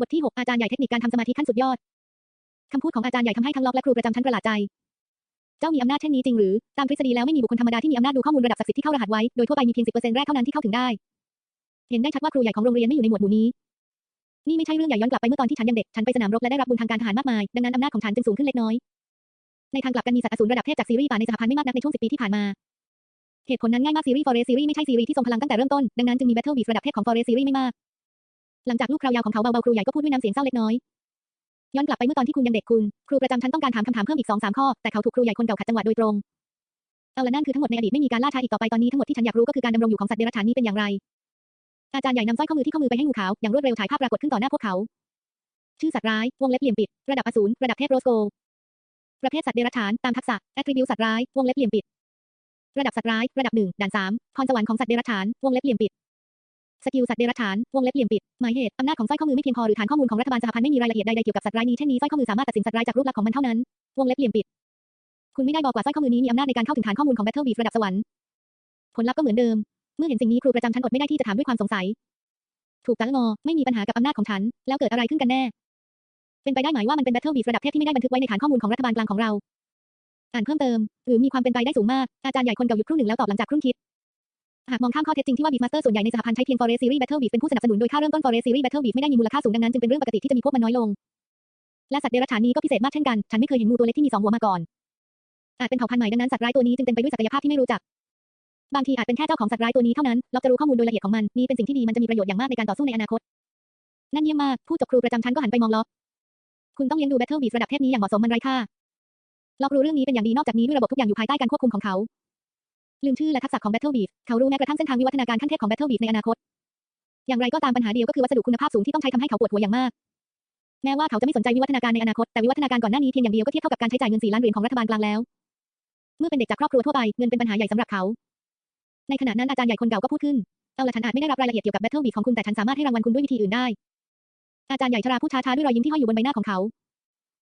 บทที่ 6 อาจารย์ใหญ่เทคนิคการทำสมาธิขั้นสุดยอด คำพูดของอาจารย์ใหญ่ทำให้ทั้งล็อกและครูประจำชั้นประหลาดใจ เจ้ามีอำนาจเช่นนี้จริงหรือ ตามทฤษฎีแล้วไม่มีบุคคลธรรมดาที่มีอำนาจดูข้อมูลระดับศักดิ์สิทธิ์ที่เข้ารหัสไว้ โดยทั่วไปมีเพียง10%แรกเท่านั้นที่เข้าถึงได้ เห็นได้ชัดว่าครูใหญ่ของโรงเรียนไม่อยู่ในหมวดหมู่นี้ นี่ไม่ใช่เรื่องใหญ่ย้อนกลับไปเมื่อตอนที่ฉันยังเด็ก ฉันไปสนามรบและได้รับบุญทางการทหารมากมาย ดังนั้นอำนาจของฉันจึงสูงขึ้นเล็กน้อย ในทางกลับกันมีสัตว์อสูรระดับเทพจากซีรีส์ป่าในสหพันธ์ไม่มากนักในช่วง10ปีที่ผ่านมาเหตุผลนั้นง่ายมากซีรีส์ Forest ซีรีส์ไม่ใช่ซีรีส์ที่ทรงพลังตั้งแต่เริ่มต้นดังนั้นจึงมี Battle Beast ระดับเทพของ Forest ซีรีส์ไม่มาก หลังจากลูกคราวยาวของเขาเบาๆครูใหญ่ก็พูดด้วยน้ำเสียงเศร้าเล็กน้อยย้อนกลับไปเมื่อตอนที่คุณยังเด็กคุณ ครูประจำชั้นต้องการถามคำถามเพิ่มอีกสองสามข้อ แต่เขาถูกครูใหญ่คนเก่าขัดจังหวะโดยตรง เอาละนั่นคือทั้งหมดในอดีตไม่มีการล่าช้าอีกต่อไปตอนนี้ทั้งหมดที่ฉันอยากรู้ก็คือการดำรงอยู่ของสัตว์เดรัจฉานนี้เป็นอย่างไร อาจารย์ใหญ่นำสร้อยข้อมือที่ข้อมือไปให้งูขาวอย่างรวดเร็วถ่ายภาพปรากฏขึ้นต่อหน้าพวกเขา ชื่อสัตว์ร้ายวงเล็บเหลี่ยมปิด ระดับอสูรระดับเทพโรสโก ประเภทสัตว์เดรัจฉานตามทักษะแอตริบิวสัตว์ร้ายวงเล็บเหลี่ยมปิด ระดับสัตว์ร้าย ระดับหนึ่งด่านสามพรสวรรค์ของสัตว์เดรัจฉานวงเล็บเหลี่ยมปิด สกิลสัตว์เดรัจฉาน วงเล็บเหลี่ยมปิด หมายเหตุ อำนาจของสร้อยข้อมือไม่เพียงพอหรือฐานข้อมูลของรัฐบาลสหพันธ์ไม่มีรายละเอียดใดๆเกี่ยวกับสัตว์ร้ายนี้ เช่นนี้สร้อยข้อมือสามารถตัดสินสัตว์ร้ายจากรูปลักษณ์ของมันเท่านั้น วงเล็บเหลี่ยมปิด คุณไม่ได้บอกว่าสร้อยข้อมือนี้มีอำนาจในการเข้าถึงฐานข้อมูลของ Battle Beast ระดับสวรรค์ ผลลัพธ์ก็เหมือนเดิม เมื่อเห็นสิ่งนี้ครูประจำชั้นอดไม่ได้ที่จะถามด้วยความสงสัย ถูกตังงอ ไม่มีปัญหากับอำนาจของฉัน แล้วเกิดอะไรขึ้นกันแน่ เป็นไปได้ไหมว่ามันเป็น Battle Beast ระดับเทพที่ไม่ได้บันทึกไว้ในฐานข้อมูลของรัฐบาลกลางของเรา อ่านเพิ่มเติม หรือมีความเป็นไปได้สูงมาก อาจารย์ใหญ่คนเก่าหยุดครู่หนึ่งแล้วตอบหลังจากครุ่นคิด หากมองข้ามข้อเท็จจริงที่ว่า Beastmaster ส่วนใหญ่ในสหพันธ์ใช้เพียง Forest Series Battle Beast เป็นผู้สนับสนุนโดยค่าเริ่มต้น Forest Series Battle Beast ไม่ได้มีมูลค่าสูงดังนั้นจึงเป็นเรื่องปกติที่จะมีพวกมันน้อยลง และสัตว์เดรัจฉานนี้ก็พิเศษมากเช่นกัน ฉันไม่เคยเห็นงูตัวเล็กที่มีสองหัวมาก่อนอาจเป็นเผ่าพันธุ์ใหม่ดังนั้นสัตว์ร้ายตัวนี้จึงเต็มไปด้วยศักยภาพที่ไม่รู้จัก บางทีอาจเป็นแค่เจ้าของสัตว์ร้ายตัวนี้เท่านั้นเราจะรู้ข้อมูลโดยละเอียดของมันนี่เป็นสิ่งที่ดีมันจะมีประโยชน์อย่างมากในการต่อสู้ในอนาคต นั่นเยี่ยมมากผู้จบครูประจำชั้นก็หันไปมองล็อกคุณต้องเลี้ยงดู Battle Beast ระดับเทพนี้อย่างเหมาะสมมันไร้ค่าล็อกรู้เรื่องนี้เป็นอย่างดีนอกจากนี้ด้วยระบบทุกอย่างอยู่ภายใต้การควบคุมของเขา ลืมชื่อและทักษะของ Battle Beast เขารู้แม้กระทั่งเส้นทางวิวัฒนาการขั้นเทพของ Battle Beast ในอนาคต อย่างไรก็ตามปัญหาเดียวก็คือวัสดุคุณภาพสูงที่ต้องใช้ทำให้เขาปวดหัวอย่างมาก แม้ว่าเขาจะไม่สนใจวิวัฒนาการในอนาคต แต่วิวัฒนาการก่อนหน้านี้เพียงอย่างเดียวก็เทียบเท่ากับการใช้จ่ายเงิน4ล้านเหรียญของรัฐบาลกลางแล้ว เมื่อเป็นเด็กจากครอบครัวทั่วไปเงินเป็นปัญหาใหญ่สำหรับเขา ในขณะนั้นอาจารย์ใหญ่คนเก่าก็พูดขึ้น เอาละฉันอาจไม่ได้รับรายละเอียดเกี่ยวกับ Battle Beast ของคุณแต่ฉันสามารถให้รางวัลคุณด้วยวิธีอื่นได้ อาจารย์ใหญ่ชราพูดช้าๆด้วยรอยยิ้มที่ห้อยอยู่บนใบหน้าของเขา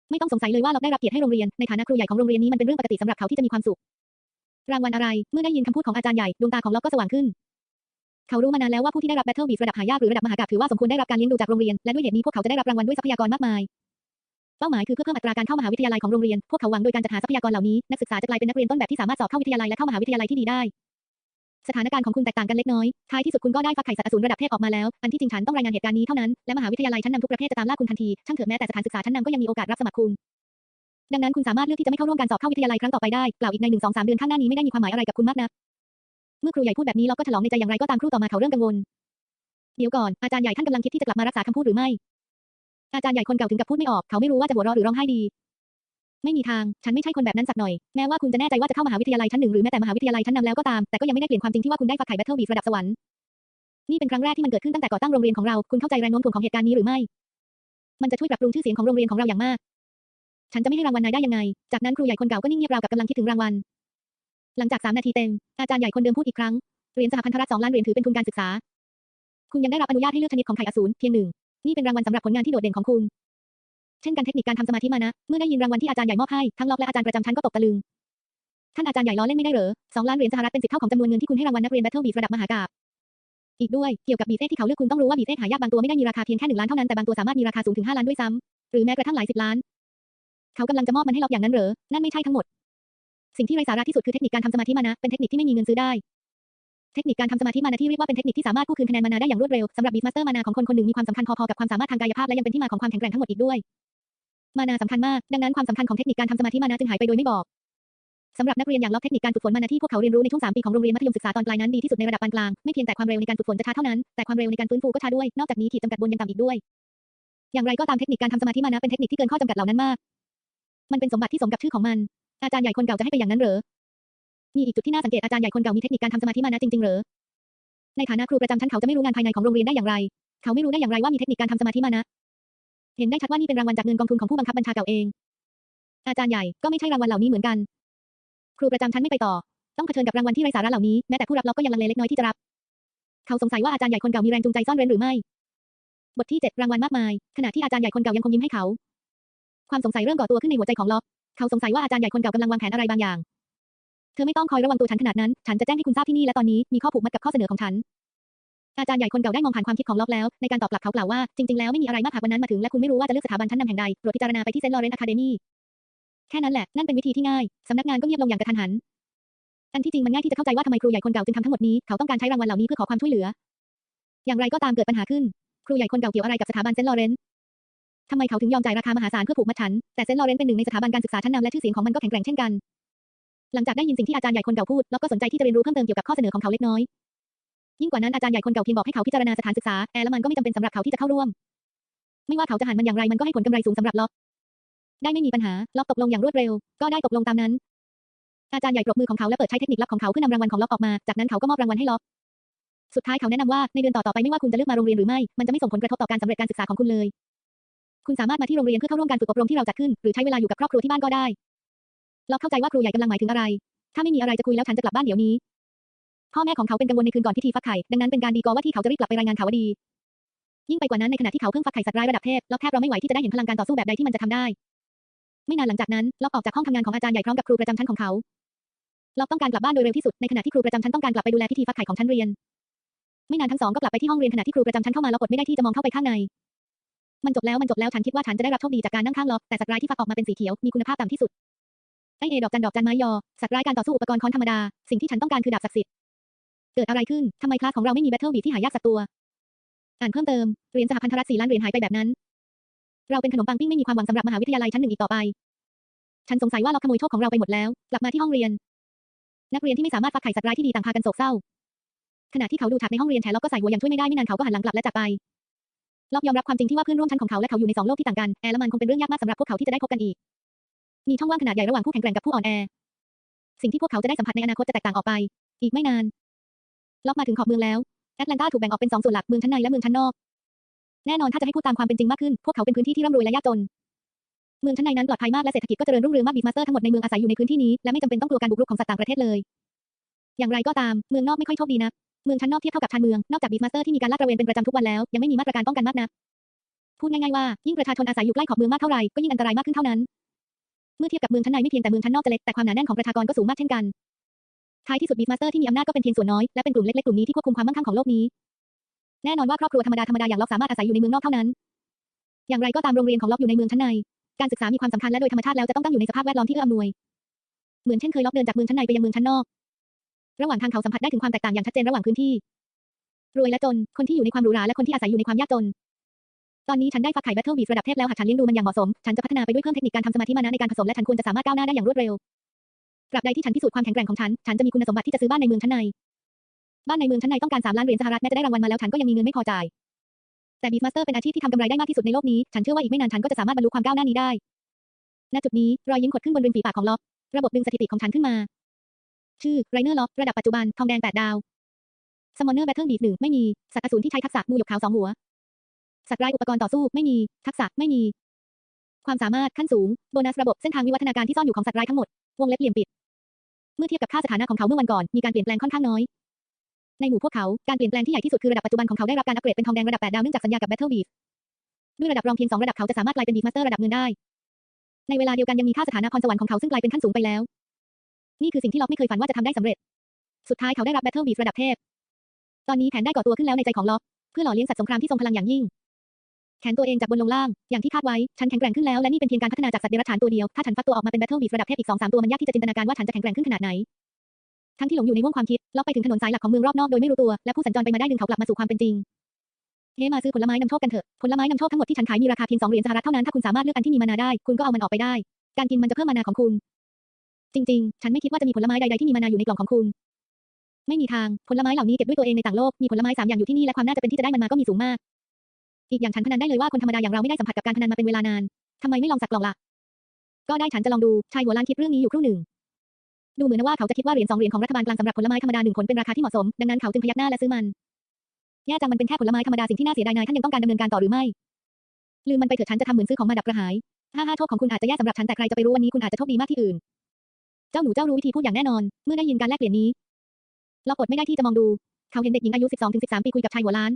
ไม่ต้องสงสัยเลยว่าเราได้รับเกียรติให้โรงเรียนในฐานะครูใหญ่ของโรงเรียนนี้มันเป็นเรื่องปกติสำหรับเขาที่จะมีความสุข รางวัลอะไร เมื่อได้ยินคำพูดของอาจารย์ใหญ่ ดวงตาของล็อกก็สว่างขึ้น เขารู้มานานแล้วว่าผู้ที่ได้รับ Battle Beast ระดับหายากหรือระดับมหากาพย์ถือว่าสมควรได้รับการเลี้ยงดูจากโรงเรียน และด้วยเหตุนี้พวกเขาจะได้รับรางวัลด้วยทรัพยากรมากมาย เป้าหมายคือเพื่อเพิ่มอัตราการเข้ามหาวิทยาลัยของโรงเรียน พวกเขาหวังโดยการจัดหาทรัพยากรเหล่านี้ นักศึกษาจะกลายเป็นนักเรียนต้นแบบที่สามารถสอบเข้าวิทยาลัยและเข้ามหาวิทยาลัยที่ดีได้ สถานการณ์ของคุณแตกต่างกันเล็กน้อย ท้ายที่สุดคุณก็ได้ฟักไข่สัตว์อสูรระดับเทพออกมาแล้ว อันที่จริงฉันต้องรายงานเหตุการณ์นี้เท่านั้น และมหาวิทยาลัยชั้นนำทุกประเภทจะตามล่าคุณทันที ช่างเถอะแม้แต่สถานศึกษาชั้นนำก็ยังมีโอกาสรับสมัครคุณ ดังนั้นคุณสามารถเลือกที่จะไม่เข้าร่วมการสอบเข้าวิทยาลัยครั้งต่อไปได้ กล่าวอีกในหนึ่งสองสามเดือนข้างหน้านี้ไม่ได้มีความหมายอะไรกับคุณมากนัก เมื่อครูใหญ่พูดแบบนี้เราก็ฉลองในใจอย่างไรก็ตามครูต่อมาเขาเริ่มกังวล เดี๋ยวก่อนอาจารย์ใหญ่ท่านกำลังคิดที่จะกลับมารักษาคำพูดหรือไม่ อาจารย์ใหญ่คนเก่าถึงกับพูดไม่ออก เขาไม่รู้ว่าจะหัวเราะหรือร้องไห้ดี ไม่มีทาง ฉันไม่ใช่คนแบบนั้นสักหน่อย แม้ว่าคุณจะแน่ใจว่าจะเข้ามหาวิทยาลัยชั้นหนึ่งหรือแม้แต่มหาวิทยาลัยชั้นนำแล้วก็ตาม แต่ก็ยังไม่ได้เปลี่ยนความจริงที่ว่าคุณได้ฝักไข่ Battle Beast ระดับสวรรค์ นี่เป็นครั้งแรกที่มันเกิดขึ้นตั้งแต่ก่อตั้งโรงเรียนของเรา คุณเข้าใจแรงโน้มถ่วงของเหตุการณ์นี้หรือไม่ มันจะช่วยปรับปรุงชื่อเสียงของโรงเรียนของเราอย่างมาก ฉันจะไม่ให้รางวัลนายได้ยังไง จากนั้นครูใหญ่คนเก่าก็นิ่งเงียบราวกับกำลังคิดถึงรางวัล หลังจากสามนาทีเต็ม อาจารย์ใหญ่คนเดิมพูดอีกครั้ง เหรียญสหพันธรัฐสองล้านเหรียญถือเป็นทุนการศึกษา คุณยังได้รับอนุญาตให้เลือกชนิดของไข่อสูรเพียงหนึ่ง นี่เป็นรางวัลสำหรับผลงานที่โดดเด่นของคุณ เช่นกันเทคนิคการทำสมาธิมานะ เมื่อได้ยินรางวัลที่อาจารย์ใหญ่มอบให้ ทั้งล็อกและอาจารย์ประจำชั้นก็ตกตะลึง ท่านอาจารย์ใหญ่ล้อเล่นไม่ได้เหรอสองล้านเหรียญสหรัฐเป็นสิบเท่าของจำนวนเงินที่คุณให้รางวัลนักเรียน Battle Beast ระดับมหากาพอีกด้วย เกี่ยวกับบีเซที่เขาเลือกคุณต้องรู้ว่าบีเซหายากบางตัวไม่ได้มีราคาเพียงแค่หนึ่งล้านเท่านั้นแต่บางตัวสามารถมีราคาสูงถึงห้าล้านด้วยซ้ำหรือแม้กระทั่งหลายสิบล้าน เขากำลังจะมอบมันให้ล็อกอย่างนั้นเหรอ นั่นไม่ใช่ทั้งหมด สิ่งที่ไร้สาระที่สุดคือเทคนิคการทำสมาธิมานะ เป็นเทคนิคที่ไม่มีเงินซื้อได้ เทคนิคการทำสมาธิมานะที่เรียกว่าเป็นเทคนิคที่สามารถกู้คืนคะแนนมานะได้อย่างรวดเร็วสำหรับ Beastmaster มานะของคนคนหนึ่งมีความสำคัญพอๆกับความสามารถทางกายภาพและยังเป็นที่มาของความแข็งแกร่งทั้งหมดอีกด้วย มานาสำคัญมาก ดังนั้นความสำคัญของเทคนิคการทำสมาธิมานะจึงหายไปโดยไม่บอกสำหรับนักเรียนอย่างล็อกเทคนิคการฝึกฝนมานะที่พวกเขาเรียนรู้ในช่วง3ปีของโรงเรียนมัธยมศึกษาตอนปลายนั้นดีที่สุดในระดับปานกลางไม่เพียงแต่ความเร็วในการฝึกฝนจะช้าเท่านั้นแต่ความเร็วในการฟื้นฟูก็ช้าด้วยนอกจากนี้ขีดจำกัดบนยังต่ำอีกด้วย อย่างไรก็ตามเทคนิคการทำสมาธิมานะเป็นเทคนิคที่เกินข้อจำกัดเหล่านั้นมาก มันเป็นสมบัติที่สมกับชื่อของมัน อาจารย์ใหญ่คนเก่าจะให้ไปอย่างนั้นเหรอ มีอีกจุดที่น่าสังเกตอาจารย์ใหญ่คนเก่ามีเทคนิคการทำสมาธิมานะจริงๆเหรอ ในฐานะครูประจำชั้นเขาจะไม่รู้งานภายในของโรงเรียนได้อย่างไร เขาไม่รู้ได้อย่างไรว่ามีเทคนิคการทำสมาธิมานะ เห็นได้ชัดว่านี่เป็นรางวัลจากเงินกองทุนของผู้บังคับบัญชาเก่าเอง อาจารย์ใหญ่ก็ไม่ใช่รางวัลเหล่านี้เหมือนกัน ครูประจำชั้นไม่ไปต่อ ต้องเผชิญกับรางวัลที่ไร้สาระเหล่านี้แม้แต่ผู้รับล็อกก็ยังลังเลเล็กน้อยที่จะรับ เขาสงสัยว่าอาจารย์ใหญ่คนเก่ามีแรงจูงใจซ่อนเร้นหรือไม่ บทที่ 7 รางวัลมากมาย ขณะที่อาจารย์ใหญ่คนเก่ายังคงยิ้มให้เขา ความสงสัยเริ่มก่อตัวขึ้นในหัวใจของล็อก เขาสงสัยว่าอาจารย์ใหญ่คนเก่ากำลังวางแผนอะไรบางอย่าง เธอไม่ต้องคอยระวังตัวฉันขนาดนั้น ฉันจะแจ้งให้คุณทราบที่นี่และตอนนี้มีข้อผูกมัดกับข้อเสนอของฉัน อาจารย์ใหญ่คนเก่าได้มองผ่านความคิดของล็อกแล้ว ในการตอบกลับเขากล่าวว่า จริงๆ แล้วไม่มีอะไรมากหากวันนั้นมาถึงและคุณไม่รู้ว่าจะเลือกสถาบันชั้นนำแห่งใดโปรดพิจารณาไปที่เซนต์ลอเรนต์อะคาเดมีแค่นั้นแหละ นั่นเป็นวิธีที่ง่าย สำนักงานก็เงียบลงอย่างกระทันหัน อันที่จริงมันง่ายที่จะเข้าใจว่าทำไมครูใหญ่คนเก่าจึงทำทั้งหมดนี้ เขาต้องการใช้รางวัลเหล่านี้เพื่อขอความช่วยเหลือ อย่างไรก็ตามเกิดปัญหาขึ้น ครูใหญ่คนเก่าเกี่ยวอะไรกับสถาบันเซนต์ลอเรนต์ ทำไมเขาถึงยอมจ่ายราคามหาศาลเพื่อผูกมัดฉัน แต่เซนต์ลอเรนต์เป็นหนึ่งในสถาบันการศึกษาชั้นนำและชื่อเสียงของมันก็แข็งแกร่งเช่นกัน หลังจากได้ยินสิ่งที่อาจารย์ใหญ่คนเก่าพูด ล็อกก็สนใจที่จะเรียนรู้เพิ่มเติมเกี่ยวกับข้อเสนอของเขาเล็กน้อย ยิ่งกว่านั้นอาจารย์ใหญ่คนเก่าเพียงบอกให้เขาพิจารณาสถานศึกษา แอร์และมันก็ไม่จำเป็นสำหรับเขาที่จะเข้าร่วม ไม่ว่าเขาจะหันมันอย่างไรมันก็ให้ผลกำไรสูงสำหรับล็อก ได้ไม่มีปัญหา ล็อกตกลงอย่างรวดเร็ว ก็ได้ตกลงตามนั้น อาจารย์ใหญ่ปรบมือของเขาและเปิดใช้เทคนิคลับของเขาเพื่อนำรางวัลของล็อกออกมา จากนั้นเขาก็มอบรางวัลให้ล็อกสุดท้ายเขาแนะนำว่าในเดือนต่อๆไปไม่ว่าคุณจะเลือกมาโรงเรียนหรือไม่ มันจะไม่ส่งผลกระทบต่อการสำเร็จการศึกษาของคุณเลย คุณสามารถมาที่โรงเรียนเพื่อเข้าร่วมการฝึกอบรมที่เราจัดขึ้น หรือใช้เวลาอยู่กับครอบครัวที่บ้านก็ได้ล็อกเข้าใจว่าครูใหญ่กำลังหมายถึงอะไร ถ้าไม่มีอะไรจะคุยแล้วฉันจะกลับบ้านเดี๋ยวนี้ พ่อแม่ของเขาเป็นกังวลในคืนก่อนพิธีฟักไข่ ดังนั้นเป็นการดีกว่าที่เขาจะรีบกลับไปรายงานข่าวดี ยิ่งไปกว่านั้นในขณะที่เขาเพิ่งฟักไข่สัตว์ร้ายระดับเทพ ล็อกแทบเราไม่ไหวที่จะได้เห็นพลังการต่อสู้แบบใดที่มันจะทำได้ ไม่นานหลังจากนั้น ล็อกออกจากห้องทำงานของอาจารย์ใหญ่พร้อมกับครูประจำชั้นของเขา ล็อกต้องการกลับบ้านโดยเร็วที่สุด ในขณะที่ครูประจำชั้นต้องการกลับไปดูแลพิธีฟักไข่ของชั้นเรียน ไม่นานทั้งสองก็กลับไปที่ห้องเรียนขณะที่ครูประจำชั้นเข้ามาล็อกกดไม่ได้ที่จะมองเข้าไปข้างใน มันจบแล้วมันจบแล้วฉันคิดว่าฉันจะได้รับโชคดีจากการนั่งข้างล็อกแต่สัตว์ร้ายที่ฟักออกมาเป็นสีเขียวมีคุณภาพต่ำที่สุดไอเอดอกจันดอกจันไม้ยอสัตว์ร้ายการต่อสู้อุปกรณ์ค้อนธรรมดาสิ่งที่ฉันต้องการคือดาบศักดิ์สิทธิ์เกิดอะไรขึ้นทำไมคลาสของเราไม่มีแบทเทิลบีที่หายากสักตัว อ่านเพิ่มเติมเหรียญสหพันธรัฐสี่ล้านเหรียญหายไปแบบนั้น เราเป็นขนมปังปิ้งไม่มีความหวังสำหรับมหาวิทยาลัยชั้นหนึ่งอีกต่อไป ฉันสงสัยว่าเราขโมยโชคของเราไปหมดแล้ว กลับมาที่ห้องเรียน นักเรียนที่ไม่สามารถฟักไข่สัตว์ร้ายที่ดีต่างพากันโศกเศร้าขณะที่เขาดูฉากในห้องเรียนแถล็อกก็ใส่หัวอย่างช่วยไม่ได้ไม่นานเขาก็หันหลังกลับและจากไป ล็อกยอมรับความจริงที่ว่าเพื่อนร่วมชั้นของเขาและเขาอยู่ในสองโลกที่ต่างกัน แอร์และมันคงเป็นเรื่องยากมากสำหรับพวกเขาที่จะได้พบกันอีก มีช่องว่างขนาดใหญ่ระหว่างผู้แข็งแกร่งกับผู้อ่อนแอ สิ่งที่พวกเขาจะได้สัมผัสในอนาคตจะแตกต่างออกไป อีกไม่นาน ล็อกมาถึงขอบเมืองแล้ว แอตแลนตาถูกแบ่งออกเป็นสองส่วนหลัก เมืองชั้นในและเมืองชั้นนอก แน่นอนถ้าจะให้พูดตามความเป็นจริงมากขึ้น พวกเขาเป็นพื้นที่ที่ร่ำรวยและยากจน เมืองชั้นในนั้นปลอดภัยมากและเศรษฐกิจก็เจริญรุ่งเรืองมากบีมาสเตอร์ทั้งหมดในเมืองอาศัยอยู่ในพื้นที่นี้และไม่จำเป็นต้องกลัวการบุกรุกของสัตว์ต่างประเทศเลย อย่างไรก็ตาม เมืองนอกไม่ค่อยโชคดีนะ เมืองชั้นนอกเทียบเท่ากับชานเมือง นอกจากบีมาสเตอร์ที่มีการลาดตระเวนเป็นประจำทุกวันแล้ว ยังไม่มีมาตรการป้องกันมากนัก พูดง่ายๆว่า ยิ่งประชาชนอาศัยอยู่ใกล้ขอบเมืองมากเท่าไหร่ ก็ยิ่งอันตรายมากขึ้นเท่านั้น เมื่อเทียบกับเมืองชั้นในไม่เพียงแต่เมืองชั้นนอกจะเล็ก แต่ความหนาแน่นของประชากรก็สูงมากเช่นกัน ท้ายที่สุดบีมาสเตอร์ที่มีอำนาจก็เป็นเพียงส่วนน้อย และเป็นกลุ่มเล็กๆกลุ่มนี้ที่ควบคุมความมั่งคั่งของโลกนี้ แน่นอนว่าครอบครัวธรรมดาธรรมดาอย่างล็อกสามารถอาศัยอยู่ในเมืองนอกเท่านั้น อย่างไรก็ตามโรงเรียนของล็อกอยู่ในเมืองชั้นใน การศึกษามีความสำคัญและโดยธรรมชาติแล้วจะต้องตั้งอยู่ในสภาพแวดล้อมที่เอื้ออำนวย เหมือนเช่นเคยล็อกเดินจากเมืองชั้นในไปยังเมืองชั้นนอก ระหว่างทางเขาสัมผัสได้ถึงความแตกต่างอย่างชัดเจนระหว่างพื้นที่ รวยและจน คนที่อยู่ในความหรูหราและคนที่อาศัยอยู่ในความยากจน ตอนนี้ฉันได้ฟักไข่แบทเทิลบีระดับเทพแล้วหากฉันเลี้ยงดูมันอย่างเหมาะสม ฉันจะพัฒนาไปด้วยเพิ่มเทคนิคการทำสมาธิมานะในการผสมและฉันควรจะสามารถก้าวหน้าได้อย่างรวดเร็วตราบใดที่ฉันพิสูจน์ความแข็งแกร่งของฉัน ฉันจะมีคุณสมบัติที่จะซื้อบ้านในเมืองชั้นใน บ้านในเมืองชั้นในต้องการสามล้านเหรียญสหรัฐแม้จะได้รางวัลมาแล้วฉันก็ยังมีเงินไม่พอจ่าย แต่บีฟมาสเตอร์เป็นอาชีพที่ทำกำไรได้มากที่สุดในโลกนี้ ฉันเชื่อว่าอีกไม่นานฉันก็จะสามารถบรรลุความก้าวหน้านี้ได้ ณ จุดนี้รอยยิ้มขดขึ้นบนริมฝีปากของล็อก ระบบดึงสถิติของฉันขึ้นมา ชื่อไรเนอร์ล็อกระดับปัจจุบัน ทองแดงแปดาวสมอนเนอร์แบทเทิลบีหนึ่งไม่มี สัตว์อสูรที่ใช้ทักษะงูหยกขาวสองหัว สัตว์ร้ายอุปกรณ์ต่อสู้ไม่มี ทักษะไม่มี ความสามารถขั้นสูง โบนัสระบบเส้นทางวิวัฒนาการที่ซ่อนอยู่ของสัตว์ร้ายทั้งหมด วงเล็บเหลี่ยมปิด เมื่อเทียบกับค่าสถานะของเขาเมื่อวันก่อน มีการเปลี่ยนแปลงค่อนข้างน้อย ในหมู่พวกเขา การเปลี่ยนแปลงที่ใหญ่ที่สุดคือระดับปัจจุบันของเขาได้รับการอัปเกรดเป็นทองแดงระดับ8ดาวเนื่องจากสัญญากับ Battle Beef ด้วยระดับรองเพียง2ระดับเขาจะสามารถกลายเป็น Beef Master ระดับเงินได้ ในเวลาเดียวกันยังมีค่าสถานะพรสวรรค์ของเขาซึ่งกลายเป็นขั้นสูงไปแล้ว นี่คือสิ่งที่ล็อกไม่เคยฝันว่าจะทำได้สำเร็จ สุดท้ายเขาได้รับ Battle Beef ระดับเทพ ตอนนี้แผนได้ก่อตัวขึ้นแล้วในใจของล็อก เพื่อหล่อเลี้ยงสัตว์สงครามที่ทรงพลังอย่างยิ่ง แขนตัวเองจากบนลงล่าง อย่างที่คาดไว้ ฉันแข็งแกร่งขึ้นแล้ว และนี่เป็นเพียงการพัฒนาจากสัตว์เดรัจฉานตัวเดียว ถ้าฉันฟักตัวออกมาเป็น Battle Beef ระดับเทพอีก2-3ตัวมันยากที่จะจินตนาการว่าฉันจะแข็งแกร่งขึ้นขนาดไหน ทั้งที่หลงอยู่ในวงความคิดล็อกไปถึงถนนสายหลักของเมืองรอบนอกโดยไม่รู้ตัว และผู้สัญจรไปมาได้ดึงเขากลับมาสู่ความเป็นจริงเฮ้มาซื้อผลไม้นำโชคกันเถอะ ผลไม้นำโชคทั้งหมดที่ฉันขายมีราคาเพียง2เหรียญสหรัฐเท่านั้น ถ้าคุณสามารถเลือกอันที่มีมานาได้ คุณก็เอามันออกไปได้ การกินมันจะเพิ่มมานาของคุณ จริง ๆ ฉันไม่คิดว่าจะมีผลไม้ใดๆที่มีมานาอยู่ในกล่องของคุณ ไม่มีทาง ผลไม้เหล่านี้เก็บด้วยตัวเองในต่างโลก มีผลไม้สามอย่างอยู่ที่นี่และความน่าจะเป็นที่จะได้มันมาก็มีสูงมาก อีกอย่างฉันพนันได้เลยว่าคนธรรมดาอย่างเราไม่ได้สัมผัสกับการพนันมาเป็นเวลานานทำไมไม่ลองสักกล่องล่ะ ก็ได้ฉันจะลองดู ชายหัวล้านคิดเรื่องนี้อยู่ครู่หนึ่ง ดูเหมือนว่าเขาจะคิดว่าเหรียญสองเหรียญของรัฐบาลกลางสำหรับผลไม้ธรรมดาหนึ่งผลเป็นราคาที่เหมาะสม ดังนั้นเขาจึงพยักหน้าและซื้อมัน แย่จังมันเป็นแค่ผลไม้ธรรมดาสิ่งที่น่าเสียดายนายท่านยังต้องการดำเนินการต่อหรือไม่ ลืมมันไปเถอะฉันจะทำเหมือนซื้อของมาดับกระหายฮ่าฮ่าโชคของคุณอาจจะแย่สำหรับฉันแต่ใครจะไปรู้วันนี้คุณอาจจะโชคดีมากที่อื่น จ้าหนูเจ้ารู้วิธีพูดอย่างแน่นอน เมื่อได้ยินการแลกเปลี่ยนนี้ล็อกอดไม่ได้ที่จะมองดู เขาเห็นเด็กหญิงอายุ 12-13 ปีคุยกับชายหัวล้าน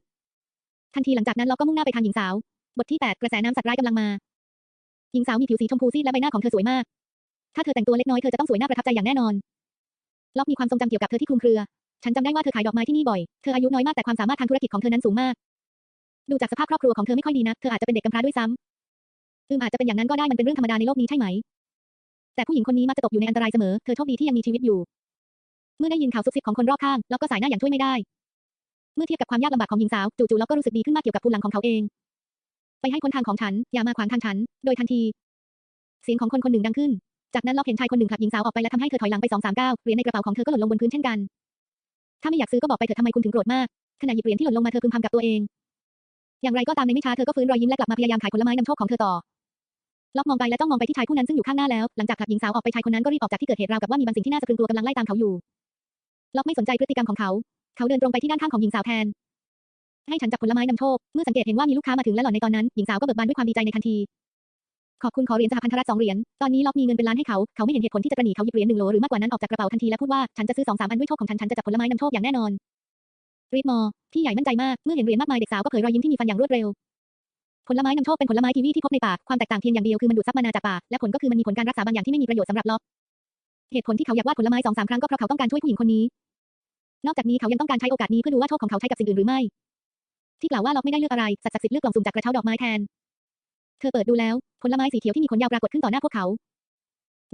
ทันทีหลังจากนั้นล็อกก็มุ่งหน้าไปทางหญิงสาว บทที่ 8 กระแสน้ำสัตว์ร้ายกำลังมา หญิงสาวมีผิวสีชมพูซีดและใบหน้าของเธอสวยมาก ถ้าเธอแต่งตัวเล็กน้อยเธอจะต้องสวยน่าประทับใจอย่างแน่นอน ล็อกมีความทรงจำเกี่ยวกับเธอที่คลุมเครือ ฉันจำได้ว่าเธอขายดอกไม้ที่นี่บ่อย เธออายุน้อยมากแต่ความสามารถทางธุรกิจของเธอนั้นสูงมาก ดูจากสภาพครอบครัวของเธอไม่ค่อยดีนะเธออาจจะเป็นเด็กกำพร้าด้วยซ้ำอืมอาจจะเป็นอย่างนั้นก็ได้มันเป็นเรื่องธรรมดาในโลกนี้ใช่ไหม แต่ผู้หญิงคนนี้มักจะตกอยู่ในอันตรายเสมอ เธอโชคดีที่ยังมีชีวิตอยู่ เมื่อได้ยินข่าวซุบซิบของคนรอบข้าง ล็อกก็สายหน้าอย่างช่วยไม่ได้ เมื่อเทียบกับความยากลำบากของหญิงสาว จู่ๆล็อกก็รู้สึกดีขึ้นมากเกี่ยวกับภูมิหลังของเขาเอง ไปให้พ้นทางของฉัน อย่ามาขวางทางฉัน โดยทันที เสียงของคนคนหนึ่งดังขึ้น จากนั้นล็อกเห็นชายคนหนึ่งผลักหญิงสาวออกไปและทำให้เธอถอยหลังไปสองสามก้าว เหรียญในกระเป๋าของเธอก็หล่นลงบนพื้นเช่นกัน ถ้าไม่อยากซื้อก็บอกไปเถอะทำไมคุณถึงโกรธมาก ขณะหยิบเหรียญที่หล่นลงมาเธอพึมพำกับตัวเอง อย่างไรก็ตามในไม่ช้าเธอก็ฟื้นรอยยิ้มและกลับมาพยายามขายผลไม้นำโชคของเธอต่อ ล็อกมองไปและจ้องมองไปที่ชายผู้นั้นซึ่งอยู่ข้างหน้าแล้ว หลังจากผลักหญิงสาวออกไปชายคนนั้นก็รีบออกจากที่เกิดเหตุราวกับว่ามีบางสิ่งที่น่าสะพรึงกลัวกำลังไล่ตามเขาอยู่ ล็อกไม่สนใจพฤติกรรมของเขา เขาเดินตรงไปที่ด้านข้างของหญิงสาวแทน ให้ฉันจับผลไม้นำโชค เมื่อสังเกตเห็นว่ามีลูกค้ามาถึงและหล่อนในตอนนั้น หญิงสาวก็เบิกบานด้วยความดีใจในทันที ขอบคุณขอเหรียญสหพันธรัฐสองเหรียญ ตอนนี้ล็อกมีเงินเป็นล้านให้เขา เขาไม่เห็นเหตุผลที่จะประหนีเขาหยิบเหรียญหนึ่งโหลหรือมากกว่านั้นออกจากกระเป๋าทันทีและพูดว่าฉันจะซื้อสองสามอันด้วยโชคของฉันฉันจะจับผลไม้นำโชคอย่างแน่นอนรีดมอพี่ใหญ่มั่นใจมากเมื่อเห็นเหรียญมากมายเด็กสาวก็เผยรอยยิ้มที่มีฟันอย่างรวดเร็ว ผลไม้นำโชคเป็นผลไม้กีวีที่พบในป่า ความแตกต่างเพียงอย่างเดียวคือมันดูดซับมานาจากป่า และผลก็คือมันมีผลการรักษาบางอย่างที่ไม่มีประโยชน์สำหรับล็อกเหตุผลที่เขาอยากวาดผลไม้สองสามครั้งก็เพราะเขาต้องการช่วยผู้หญิงคนนี้ นอกจากนี้เขายังต้องการใช้โอกาสนี้เพื่อดูว่าโชคของเขาใช้กับสิ่งอื่นหรือไม่ ที่กล่าวว่าล็อกไม่ได้เลือกอะไรสัตว์ศักดิ์สิทธิ์เลือกกล่องสุ่มจากกระเช้าดอกไม้แทน เธอเปิดดูแล้ว ผลไม้สีเขียวที่มีขนยาวปรากฏขึ้นต่อหน้าพวกเขา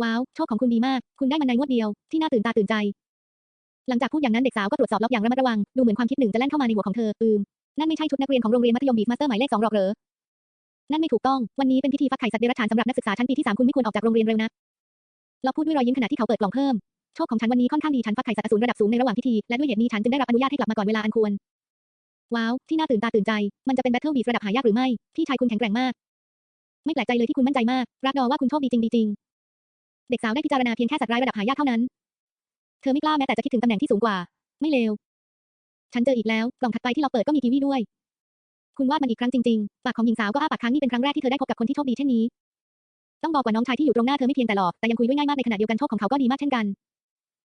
ว้าว โชคของคุณดีมาก คุณได้มันในงวดเดียว ที่น่าตื่นตาตื่นใจ หลังจากพูดอย่างนั้นเด็กสาวก็ตรวจสอบล็อกอย่างระมัดระวัง ดูเหมือนความคิดหนึ่งจะแล่นเข้ามาในหัวของเธอ อืม นั่นไม่ใช่ชุดนักเรียนของโรงเรียนมัธยมบีมาสเตอร์หมายเลขสองหรอกเหรอ นั่นไม่ถูกต้อง วันนี้เป็นพิธีฟักไข่สัตว์เดรัจฉานสำหรับนักศึกษาชั้นปีที่สามคุณไม่ควรออกจากโรงเรียนเร็วนะล็อกพูดด้วยรอยยิ้มขณะที่เขาเปิดกล่องเพิ่ม โชคของฉันวันนี้ค่อนข้างดีฉันฟักไข่สัตว์อสูรระดับสูงในระหว่างพิธี และด้วยเหตุนี้ฉันจึงได้รับอนุญาตให้กลับมาก่อนเวลาอันควร ว้าว ที่น่าตื่นตาตื่นใจ มันจะเป็นแบทเทิลบีระดับหายากหรือไม่ พี่ชายคุณแข็งแกร่งมาก ไม่แปลกใจเลยที่คุณมั่นใจมาก รักดอว่าคุณโชคดีจริงดีจริง เด็กสาวได้พิจารณาเพียงแค่สัตว์ร้ายระดับหายากเท่านั้น เธอไม่กล้าแม้แต่จะคิดถึงตำแหน่งที่สูงกว่า ไม่เลว ฉันเจออีกแล้ว กล่องถัดไปที่เราเปิดก็มีกีวีด้วย คุณวาดมันอีกครั้งจริงๆ ปากของหญิงสาวก็อ้าปากค้างนี่เป็นครั้งแรกที่เธอได้พบกับคนที่โชคดีเช่นนี้ ต้องบอกว่าน้องชายที่อยู่ตรงหน้าเธอไม่เพียงแต่หล่อแต่ยังคุยด้วยง่ายมากในขณะเดียวกันโชคของเขาก็ดีมากเช่นกัน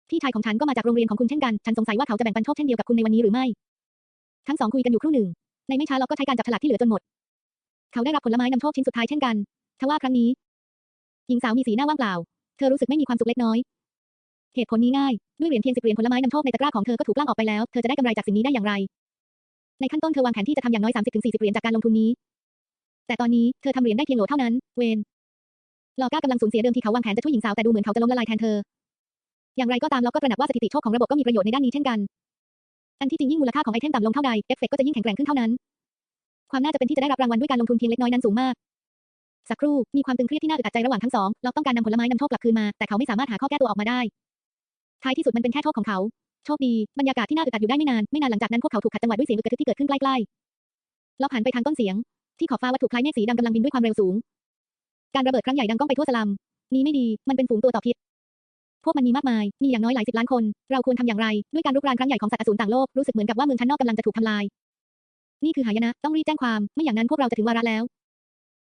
พี่ชายของฉันก็มาจากโรงเรียนของคุณเช่นกัน ฉันสงสัยว่าเขาจะแบ่งปันโชคเช่นเดียวกับคุณในวันนี้หรือไม่ ทั้งสองคุยกันอยู่ครู่หนึ่ง ในไม่ช้าเราก็ใช้การจับฉลากที่เหลือจนหมด เขาได้รับผลไม้นำโชคชิ้นสุดท้ายเช่นกัน ทว่าครั้งนี้ หญิงสาวมีสีหน้าว่างเปล่า เธอรู้สึกไม่มีความสุขเล็กน้อย เหตุผลนี้ง่าย ด้วยเหรียญเพียงสิบเหรียญผลไม้นำโชคในตะกร้าของเธอก็ถูกล่างออกไปแล้ว เธอจะได้กำไรจากสิ่งนี้ได้อย่างไร ในขั้นต้นเธอวางแผนที่จะทำอย่างน้อย 30-40 เหรียญจากการลงทุนนี้ แต่ตอนนี้เธอทำเหรียญได้เพียงโหลเท่านั้น เวนลอก้ากำลังสูญเสียเดิมที่เขาวางแผนจะช่วยหญิงสาวแต่ดูเหมือนเขาจะล้มละลายแทนเธอ อย่างไรก็ตามล็อกก็ตระหนักว่าสถิติโชคของระบบก็มีประโยชน์ในด้านนี้เช่นกัน อันที่จริงยิ่งมูลค่าของไอเทมต่ำลงเท่าใดเอฟเฟกก็จะยิ่งแข็งแกร่งขึ้นเท่านั้น ความน่าจะเป็นที่จะได้รับรางวัลด้วยการลงทุนเพียงเล็กน้อยนั้นสูงมาก สักครู่มีความตึงเครียดที่น่าอึดอัดใจระหว่างทั้งสองล็อกต้องการนำผลไม้นำโชคกลับคืนมาแต่เขาไม่สามารถหาข้อแก้ตัวออกมาได้ท้ายที่สุดมันเป็นแค่โชคของเขา โชคดีบรรยากาศที่น่าอึดอัดอยู่ได้ไม่นาน ไม่นานหลังจากนั้นพวกเขาถูกขัดจังหวะด้วยเสียงอึกกระทึกที่เกิดขึ้นใกล้ๆล็อกหันไปทางต้นเสียง ที่ขอบฟ้าวัตถุคล้ายเมฆสีดำกำลังบินด้วยความเร็วสูง การระเบิดครั้งใหญ่ดังก้องไปทั่วสลัม นี้ไม่ดี มันเป็นฝูงตัวต่อพิษพวกมันมีมากมาย มีอย่างน้อยหลายสิบล้านคน เราควรทำอย่างไร ด้วยการรุกรานครั้งใหญ่ของสัตว์อสูรต่างโลก รู้สึกเหมือนกับว่าเมืองชั้นนอกกำลังจะถูกทำลาย นี่คือหายนะ ต้องรีบแจ้งความ ไม่อย่างนั้นพวกเราจะถึงวาระแล้ว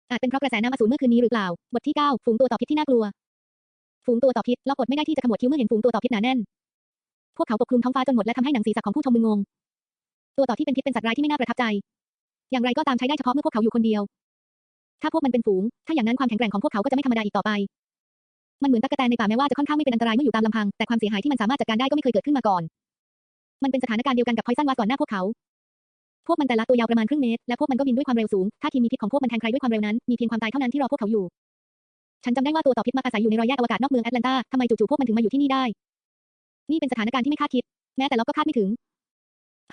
อาจเป็นเพราะกระแสน้ำอสูรเมื่อคืนนี้หรือเปล่า บทที่ 9 ฝูงตัวต่อพิษที่น่ากลัว ฝูงตัวต่อพิษล็อกอดไม่ได้ที่จะขมวดคิ้วเมื่อเห็นฝูงตัวต่อพิษหนาแน่น พวกเขาปกคลุมท้องฟ้าจนหมดและทำให้หนังศีรษะของผู้ชมมึนงง ตัวต่อที่เป็นพิษเป็นสัตว์ร้ายที่ไม่น่าประทับใจ อย่างไรก็ตามใช้ได้เฉพาะเมื่อพวกเขาอยู่คนเดียว ถ้าพวกมันเป็นฝูง ถ้าอย่างนั้นความแข็งแกร่งของพวกเขาก็จะไม่ธรรมดาอีกต่อไป มันเหมือนตะกแตนในป่าแม้ว่าจะค่อนข้างไม่เป็นอันตรายเมื่ออยู่ตามลำพัง แต่ความเสียหายที่มันสามารถจัดการได้ก็ไม่เคยเกิดขึ้นมาก่อน มันเป็นสถานการณ์เดียวกันกับพอยซันวาก่อนหน้าพวกเขา พวกมันแต่ละตัวยาวประมาณครึ่งเมตร และพวกมันก็บินด้วยความเร็วสูง ถ้าทีมมีพิษของพวกมันแทงใครด้วยความเร็วนั้น มีเพียงความตายเท่านั้นที่รอพวกเขาอยู่ฉันจำได้ว่าตัวต่อพิษมักอาศัยอยู่ในรอยแยกอวกาศนอกเมืองแอตแลนตาทำไมจู่ๆพวกมันถึงมาอยู่ที่นี่ได้ นี่เป็นสถานการณ์ที่ไม่คาดคิด แม้แต่เราก็คาดไม่ถึง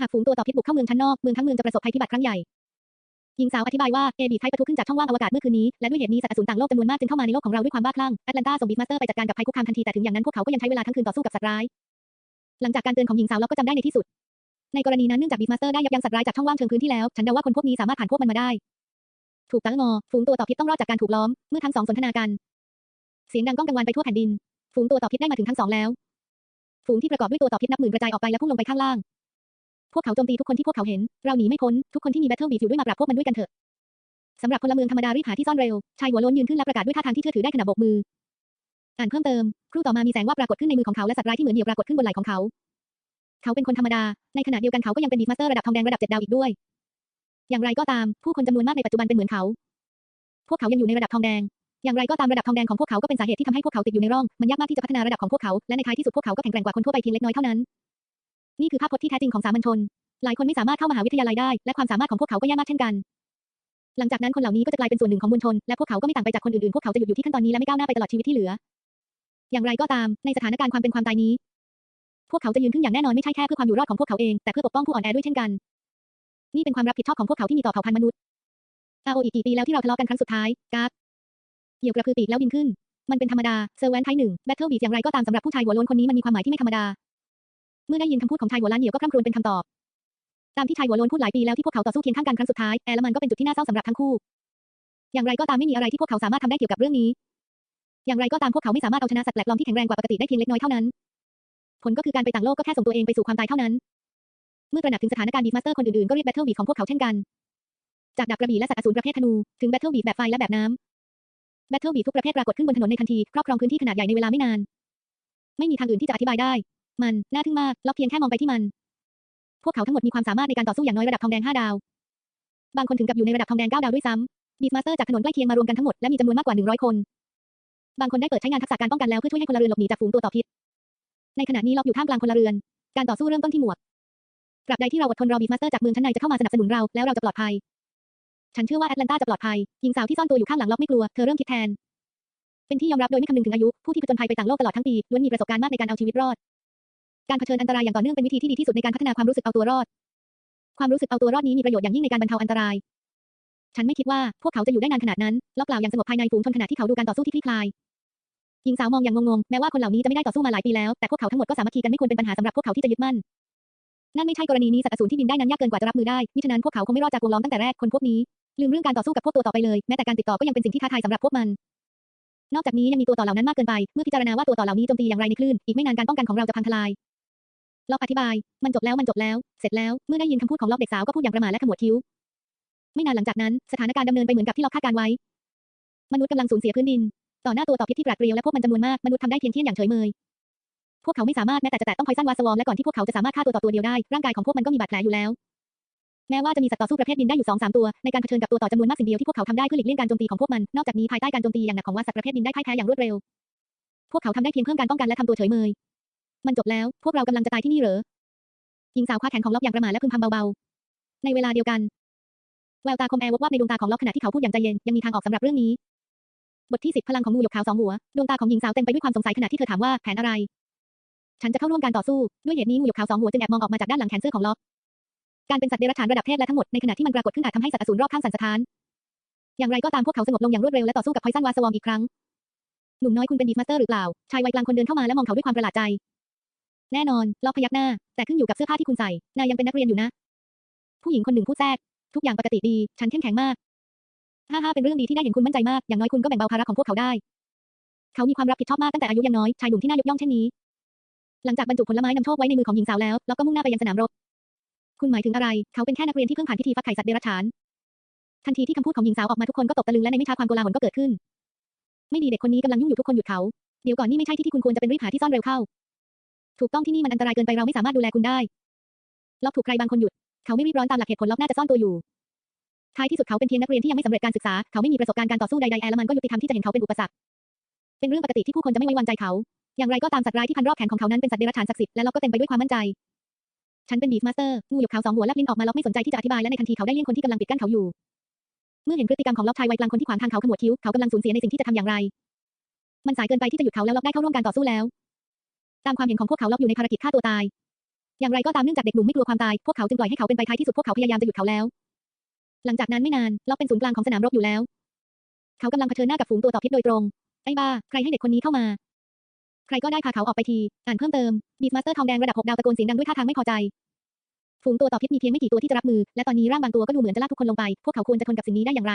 หากฝูงตัวต่อพิษบุกเข้าเมืองชั้นนอก เมืองทั้งเมืองจะประสบภัยพิบัติครั้งใหญ่ หญิงสาวอธิบายว่าเอบีไทประทุขึ้นจากช่องว่างอวกาศเมื่อคืนนี้ และด้วยเหตุนี้สัตว์อสูรต่างโลกจำนวนมากจึงเข้ามาในโลกของเราด้วยความบ้าคลั่ง แอตแลนตาส่งบีสมาสเตอร์ไปจัดการกับภัยคุกคามทันทีแต่ถึงอย่างนั้นพวกเขาก็ยังใช้เวลาทั้งคืนต่อสู้กับสัตว์ร้าย หลังจากการเตือนของหญิงสาวเราก็จำได้ในที่สุด ในกรณีนั้นเนื่องจากบีสมาสเตอร์ได้ยับยั้งสัตว์ร้ายจากช่องว่างเชิงพื้นที่แล้วฉันเดาว่าคนพวกนี้สามารถผ่านพวกมันมาได้ ถูกตั้งงอฝูงตัวต่อพิษต้องรอดจากการถูกล้อมเมื่อทั้งสองสนทนากันเสียงดังก้องกังวานไปทั่วแผ่นดินฝูงตัวต่อพิษได้มาถึงทั้งสองแล้ว ฝูงที่ประกอบด้วยตัวต่อพิษนับหมื่นกระจายออกไปและพุ่งลงไปข้างล่าง พวกเขาโจมตีทุกคนที่พวกเขาเห็น เราหนีไม่พ้น ทุกคนที่มีแบทเทิลบีอยู่ด้วยมาปราบพวกมันด้วยกันเถอะสำหรับพลเมืองธรรมดารีบหาที่ซ่อนเร็ว ชายหัวโล้นยืนขึ้นและประกาศด้วยท่าทางที่เชื่อถือได้ขณะโบกมือ อ่านเพิ่มเติม ครู่ต่อมามีแสงว่าปรากฏขึ้นในมือของเขาและสัตว์ร้ายที่เหมือนเหยี่ยวปรากฏขึ้นบนไหล่ของเขา เขาเป็นคนธรรมดา ในขณะเดียวกันเขาก็ยังเป็นบีมาสเตอร์ระดับทองแดงระดับเจ็ดดาวอีกด้วย อย่างไรก็ตาม ผู้คนจำนวนมากในปัจจุบันเป็นเหมือนเขา พวกเขายังอยู่ในระดับทองแดง อย่างไรก็ตามระดับทองแดงของพวกเขาก็เป็นสาเหตุที่ทำให้พวกเขาติดอยู่ในร่อง มันยากมากที่จะพัฒนาระดับของพวกเขา และในท้ายที่สุดพวกเขาก็แข็งแกร่งกว่าคนทั่วไปเพียงเล็กน้อยเท่านั้น นี่คือภาพพจน์ที่แท้จริงของสามัญชน หลายคนไม่สามารถเข้ามหาวิทยาลัยได้ และความสามารถของพวกเขาก็แย่มากเช่นกัน หลังจากนั้นคนเหล่านี้ก็จะกลายเป็นส่วนหนึ่งของมวลชน และพวกเขาก็ไม่ต่างไปจากคนอื่นๆ พวกเขาจะหยุดอยู่ที่ขั้นตอนนี้และไม่ก้าวหน้าไปตลอดชีวิตที่เหลือ อย่างไรก็ตาม ในสถานการณ์ความเป็นความตายนี้ พวกเขาจะยืนขึ้นอย่างแน่นอนไม่ใช่แค่เพื่อความอยู่รอดของพวกเขาเอง แต่เพื่อปกป้องผู้อ่อนแอด้วยเช่นกัน นี่เป็นความรับผิดชอบของพวกเขาที่มีต่อเผ่าพันธุ์มนุษย์อาโออีกกี่ปีแล้วที่เราทะเลาะกันครั้งสุดท้ายกาฟ เหี่ยวกระพือปีกแล้วบินขึ้น มันเป็นธรรมดา เซอร์แวนไทหนึ่งแบทเทิลบีอย่างไรก็ตามสำหรับผู้ชายหัวโล้นคนนี้มันมีความหมายที่ไม่ธรรมดา เมื่อได้ยินคำพูดของชายหัวล้านเหี่ยวก็คร่ำครวญเป็นคำตอบ ตามที่ชายหัวโล้นพูดหลายปีแล้วที่พวกเขาต่อสู้เคียงข้างกันครั้งสุดท้าย แอร์และมันก็เป็นจุดที่น่าเศร้าสำหรับทั้งคู่ อย่างไรก็ตามไม่มีอะไรที่พวกเขาสามารถทำได้เกี่ยวกับเรื่องนี้ อย่างไรก็ตามพวกเขาไม่สามารถเอาชนะสัตว์แปลกปลอมที่แข็งแรงกว่าปกติได้เพียงเล็กน้อยเท่านั้น ผลก็คือการไปต่างโลกก็แค่ส่งตัวเองไปสู่ความตายเท่านั้น เมื่อตระหนักถึงสถานการณ์บีมาสเตอร์คนอื่นๆก็เรียกแบทเทิลบีของพวกเขาเช่นกันจากดาบกระบี่และสัตว์อสูรประเภทธนู ถึงแบทเทิลบีแบบไฟและแบบน้ำ แบทเทิลบีทุกประเภทปรากฏขึ้นบนถนนในทันที ครอบครองพื้นที่ขนาดใหญ่ในเวลาไม่นาน ไม่มีทางอื่นที่จะอธิบายได้ มันน่าทึ่งมากล็อกเพียงแค่มองไปที่มัน พวกเขาทั้งหมดมีความสามารถในการต่อสู้อย่างน้อยระดับทองแดงห้าดาว บางคนถึงกับอยู่ในระดับทองแดงเก้าดาวด้วยซ้ำบีฟมาสเตอร์จากถนนใกล้เคียงมารวมกันทั้งหมดและมีจำนวนมากกว่าหนึ่งร้อยคน บางคนได้เปิดใช้งานทักษะการป้องกันแล้วเพื่อช่วยให้พลเรือนหลบหนีจากฝูงตัวต่อพิษ ในขณะนี้ล็อกอยู่ท่ามกลางพลเรือน การต่อสู้เริ่มต้นที่หมวกตราบใดที่เราอดทนรอบีฟมาสเตอร์จากเมืองชั้นในจะเข้ามาสนับสนุนเราแล้วเราจะปลอดภัย ฉันเชื่อว่าแอตแลนตาจะปลอดภัย หญิงสาวที่ซ่อนตัวอยู่ข้างหลังล็อกไม่กลัว เธอเริ่มคิดแทน เป็นที่ยอมรับโดยไม่คำนึงถึงอายุ ผู้ที่ผจญภัยไปต่างโลกตลอดทั้งปี ล้วนมีประสบการณ์มากในการเอาชีวิตรอด การเผชิญอันตรายอย่างต่อเนื่องเป็นวิธีที่ดีที่สุดในการพัฒนาความรู้สึกเอาตัวรอด ความรู้สึกเอาตัวรอดนี้มีประโยชน์อย่างยิ่งในการบรรเทาอันตราย ฉันไม่คิดว่าพวกเขาจะอยู่ได้นานขนาดนั้นล็อกกล่าวอย่างสงบภายในฝูงชนขณะที่เขาดูการต่อสู้ที่คลี่คลายหญิงสาวมองอย่างงงๆ แม้ว่าคนเหล่านี้จะไม่ได้ต่อสู้มาหลายปีแล้ว แต่พวกเขาทั้งหมดก็สามัคคีกันไม่ควรเป็นปัญหาสำหรับพวกเขาที่จะยึดมั่น นั่นไม่ใช่กรณีนี้สัตว์อสูรที่บินได้นั้นยากเกินกว่าจะรับมือได้ มิฉะนั้นพวกเขาคงไม่รอดจากวงล้อมตั้งแต่แรก คนพวกนี้ ลืมเรื่องการต่อสู้กับพวกตัวต่อไปเลย แม้แต่การติดต่อก็ยังเป็นสิ่งที่ท้าทายสำหรับพวกมัน นอกจากนี้ยังมีตัวต่อเหล่านั้นมากเกินไป เมื่อพิจารณาว่าตัวต่อเหล่านี้โจมตีอย่างไรในคลื่น อีกไม่นานการป้องกันของเราจะพังทลาย ล็อกอธิบาย มันจบแล้วมันจบแล้ว เสร็จแล้ว เมื่อได้ยินคำพูดของล็อกเด็กสาวก็พูดอย่างประหม่าและขมวดคิ้ว ไม่นานหลังจากนั้น สถานการณ์ดำเนินไปเหมือนกับที่ล็อกคาดการไว้ มนุษย์กำลังสูญเสียพื้นดิน ต่อหน้าตัวต่อพิษที่ปราดเปรียวและพวกมันจำนวนมาก มนุษย์ทำได้เพียงเที่ยงอย่างเฉยเมยพวกเขาไม่สามารถแม้แต่จะแตะต้องพอยซันวาสวอมและก่อนที่พวกเขาจะสามารถฆ่าตัวต่อตัวเดียวได้ร่างกายของพวกมันก็มีบาดแผลอยู่แล้ว แม้ว่าจะมีสัตว์ต่อสู้ประเภทบินได้อยู่สองสามตัว ในการเผชิญกับตัวต่อจำนวนมากสิ่งเดียวที่พวกเขาทำได้เพื่อหลีกเลี่ยงการโจมตีของพวกมัน นอกจากนี้ภายใต้การโจมตีอย่างหนักของว่าสัตว์ประเภทบินได้พ่ายแพ้อย่างรวดเร็ว พวกเขาทำได้เพียงเพิ่มการป้องกันและทำตัวเฉยเมย มันจบแล้ว พวกเรากำลังจะตายที่นี่เหรอหญิงสาวคว้าแขนของล็อกอย่างประหม่าและพึมพำเบาๆ ในเวลาเดียวกันแววตาคมแอร์วบวับในดวงตาของล็อกขณะที่เขาพูดอย่างใจเย็นยังมีทางออกสำหรับเรื่องนี้ บทที่สิบพลังของงูหยกขาวสองหัวดวงตาของหญิงสาวเต็มไปด้วยความสงสัยขณะที่เธอถามว่าแผนอะไร ฉันจะเข้าร่วมการต่อสู้ด้วยเหตุนี้งูหยกขาวสองหัวจึงแอบมองออกมาจากด้านหลังแขนเสื้อของล็อก การเป็นสัตว์เดรัจฉานระดับเทพและทั้งหมดในขณะที่มันปรากฏขึ้นอาจทำให้สัตว์อสูรรอบข้างสั่นสะท้าน อย่างไรก็ตามพวกเขาสงบลงอย่างรวดเร็วและต่อสู้กับพอยซันวาสวอมอีกครั้ง หนุ่มน้อยคุณเป็นดีมาสเตอร์หรือเปล่า ชายวัยกลางคนเดินเข้ามาและมองเขาด้วยความประหลาดใจ แน่นอนล็อกพยักหน้า แต่ขึ้นอยู่กับเสื้อผ้าที่คุณใส่ นายยังเป็นนักเรียนอยู่นะ ผู้หญิงคนหนึ่งพูดแทรก ทุกอย่างปกติดี ฉันเข้มแข็งมากฮ่าฮ่าเป็นเรื่องดีที่ได้เห็นคุณมั่นใจมาก อย่างน้อยคุณก็แบ่งเบาภาระของพวกเขาได้ เขามีความรับผิดชอบมากตั้งแต่อายุยังน้อย ชายหนุ่มที่น่ายกย่องเช่นนี้ หลังจากบรรจุผลไม้นำโชคไว้ในมือของหญิงสาวแล้วแล้วก็มุ่งหน้าไปยังสนามรบ คุณหมายถึงอะไร เขาเป็นแค่นักเรียนที่เพิ่งผ่านพิธีฟักไข่สัตว์เดรัจฉาน ทันทีที่คำพูดของหญิงสาวออกมาทุกคนก็ตกตะลึงและในไม่ช้าความโกลาหลก็เกิดขึ้น ไม่ดีเด็กคนนี้กำลังยุ่งอยู่ทุกคนหยุดเขา เดี๋ยวก่อนนี่ไม่ใช่ที่ที่คุณควรจะเป็นรีบหาที่ซ่อนเร็วเข้า ถูกต้องที่นี่มันอันตรายเกินไปเราไม่สามารถดูแลคุณได้ ล็อกถูกใครบางคนหยุด เขาไม่รีบร้อนตามหลักเหตุผลล็อกน่าจะซ่อนตัวอยู่ ท้ายที่สุดเขาเป็นเพียงนักเรียนที่ยังไม่สำเร็จการศึกษา เขาไม่มีประสบการณ์การต่อสู้ใดๆแอลมันก็ยุติธรรมที่จะเห็นเขาเป็นอุปสรรค เป็นเรื่องปกติที่ผู้คนจะไม่ไว้วางใจเขา อย่างไรก็ตามสัตว์ร้ายที่พันรอบแขนของเขานั้นเป็นสัตว์เดรัจฉานศักดิ์สิทธิ์และล็อกก็เต็มไปด้วยความมั่นใจ ฉันเป็นบีฟมาสเตอร์งูหยกขาวสองหัวแลบลิ้นออกมาล็อกไม่สนใจที่จะอธิบายและในทันทีเขาได้เลี่ยงคนที่กำลังปิดกั้นเขาอยู่ เมื่อเห็นพฤติกรรมของล็อกชายวัยกลางคนที่ขวางทางเขาขมวดคิ้วเขากำลังสูญเสียในสิ่งที่จะทำอย่างไร มันสายเกินไปที่จะหยุดเขาแล้วล็อกได้เข้าร่วมการต่อสู้แล้ว ตามความเห็นของพวกเขาล็อกอยู่ในภารกิจฆ่าตัวตาย อย่างไรก็ตามเนื่องจากเด็กหนุ่มไม่กลัวความตายพวกเขาจึงปล่อยให้เขาเป็นไปท้ายที่สุดพวกเขาพยายามจะหยุดเขาแล้ว หลังจากนั้นไม่นานล็อกเป็นศูนย์กลางของสนามรบอยู่แล้ว เขากำลังเผชิญหน้ากับฝูงตัวต่อพิษโดยตรงไอ้บ้าใครให้เด็กคนนี้เข้ามา ใครก็ได้พาเขาออกไปที อ่านเพิ่มเติมบีฟมาสเตอร์ทองแดงระดับหกดาวตะโกนเสียงดังด้วยท่าทางไม่พอใจ ฝูงตัวต่อพิษมีเพียงไม่กี่ตัวที่จะรับมือ และตอนนี้ร่างบางตัวก็ดูเหมือนจะลากทุกคนลงไป พวกเขาควรจะทนกับสิ่งนี้ได้อย่างไร